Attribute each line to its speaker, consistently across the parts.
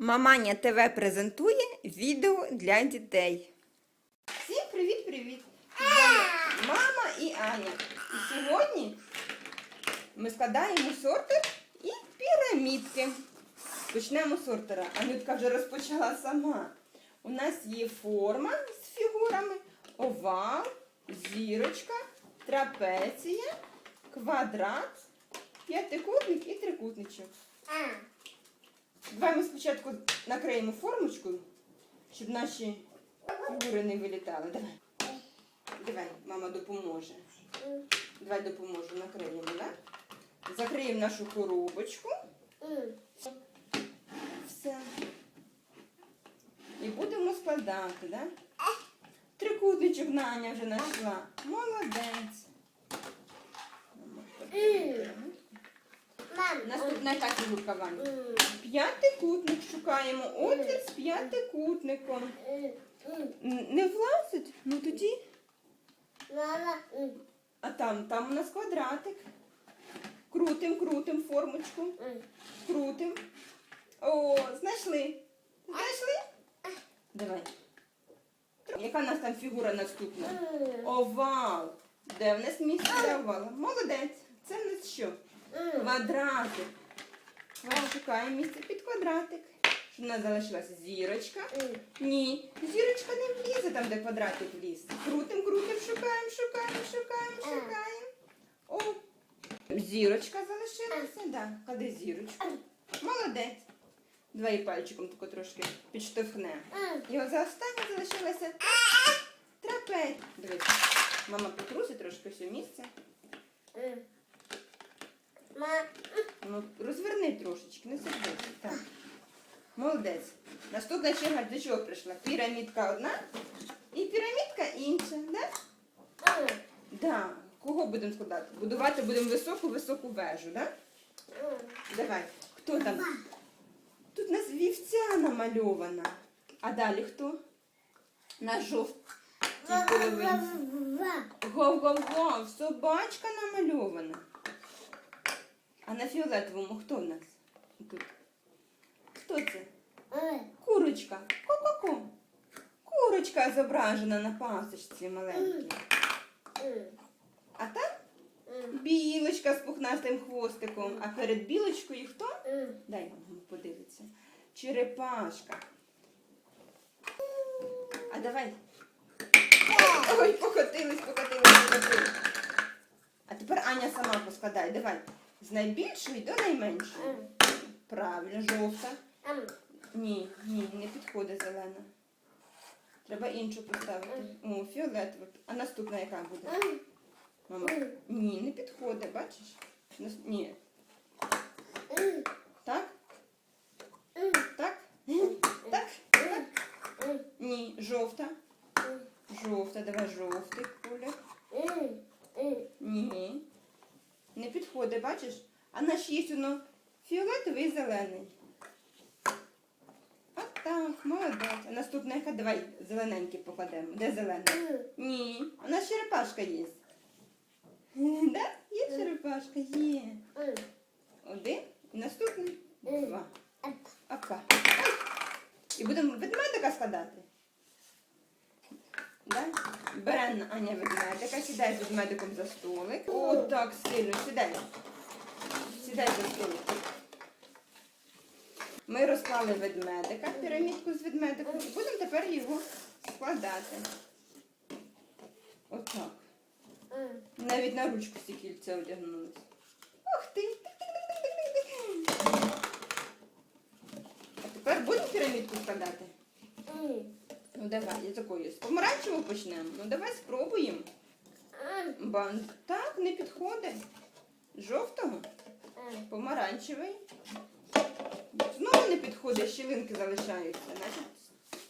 Speaker 1: Маманя ТВ презентує відео для дітей. Всім привіт-привіт! Мама і Аня. І сьогодні ми складаємо сортир і пірамідки. Почнемо з сортира. Анютка вже розпочала сама. У нас є форма з фігурами, овал, зірочка, трапеція, квадрат, п'ятикутник і трикутничок. Давай ми спочатку накриємо формочкою, щоб наші фігури не вилітали. Давай. Давай, мама допоможе. Давай допоможу, накриємо, так? Закриємо нашу коробочку. Все. І будемо складати, так? Трикутничок Наня вже знайшла. Молодець. Наступна яка фігурка Ваня? П'ятикутник шукаємо. Отвір з п'ятикутником. Не влазить? Ну тоді. А там, там у нас квадратик. Крутим, крутим формочку. Крутим. О, знайшли. Знайшли? Давай. Яка у нас там фігура наступна? Овал. Де в нас місце для овала? Молодець. Це в нас що? Квадратик. Шукаємо місце під квадратик. Щоб у нас залишилася зірочка. Ні, зірочка не влізе там, де квадратик вліз. Крутим, крутим, шукаємо, шукаємо, шукаємо, шукаємо. О, зірочка залишилася. Да, клади зірочку. Молодець. Давай пальчиком тако трошки підштовхнемо. І от за останнє залишилося трапезь. Дивись, мама потрусить трошки все місце. Ну, розверни трошечки, не сердись. Так. Молодець. Наступна черга до чого прийшла? Пірамідка одна і пірамідка інша, да? Да. Кого будемо складати? Будувати будемо високу-високу вежу, да? Давай. Хто там? Тут у нас вівця намальована. А далі хто? На жовтій половинці. Гов-гов-гов, собачка намальована. А на фіолетовому хто в нас? Тут. Хто це? Курочка. Ко-ко-ко. Курочка зображена на пасочці маленькій. А там білочка з пухнастим хвостиком. А перед білочкою хто? Дай маму подивиться. Черепашка. А давай. Ой, покотились, покотились, покотились. А тепер Аня сама поскладай. Давай. З найбільшої до найменшої. Правильно, жовта. Ні, ні, не підходить зелена. Треба іншу поставити. О, фіолетова. А наступна яка буде? Мама. Ні, не підходить, бачиш? Ні. Так? Так? Так? Так? Ні, жовта. Жовта, давай жовтий колір. Ні. Не підходить, бачиш? А наш є воно фіолетовий і зелений. От так, молодець. А наступна яка? Давай зелененький покладемо. Де зелений? Ні. У нас черепашка є. Да? Є черепашка? Є. Один. І наступний. Два. Опа. І будемо ведмедика складати. Бере Аня ведмедика, сідай з ведмедиком за столик. О, так сильно. Сідай. Сідай за столик. Ми розклали ведмедика, пірамідку з ведмедиком. І будемо тепер його складати. Отак. Навіть на ручку всі кільця одягнулись. Ух ти! А тепер будемо пірамідку складати? Давай, я такою з помаранчевого почнемо. Ну давай спробуємо. Бан. Так, не підходить. Жовтого, помаранчевий. Знову не підходить, щілинки залишаються. Значить,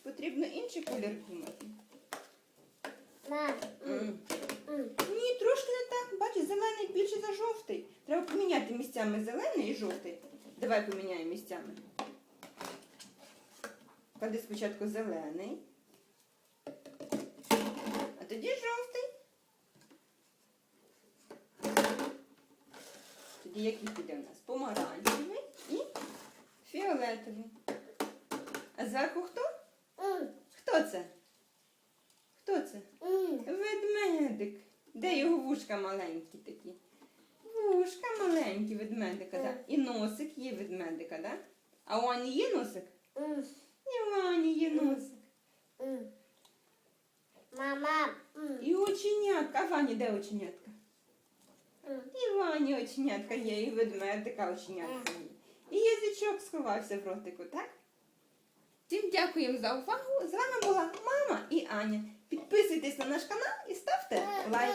Speaker 1: потрібно інший колір думати. М. Ні, трошки не так. Бачиш, зелений більше за жовтий. Треба поміняти місцями зелений і жовтий. Давай поміняємо місцями. Клади спочатку зелений. А тоді жовтий. Тоді який піде у нас? Помаранчевий і фіолетовий. А зверху хто? Хто це? Хто це? Ведмедик. Де його вушка маленькі такі? Вушка маленькі ведмедика, так? І носик є ведмедика, так? А у Ані є носик? І у Ані є носик.
Speaker 2: Мама.
Speaker 1: І оченятка. А в Ані де оченятка? І в оченятка є, і ведмедика оченятка є. І язичок сховався в ротику, так? Всім дякуємо за увагу. З вами була мама і Аня. Підписуйтесь на наш канал і ставте лайк.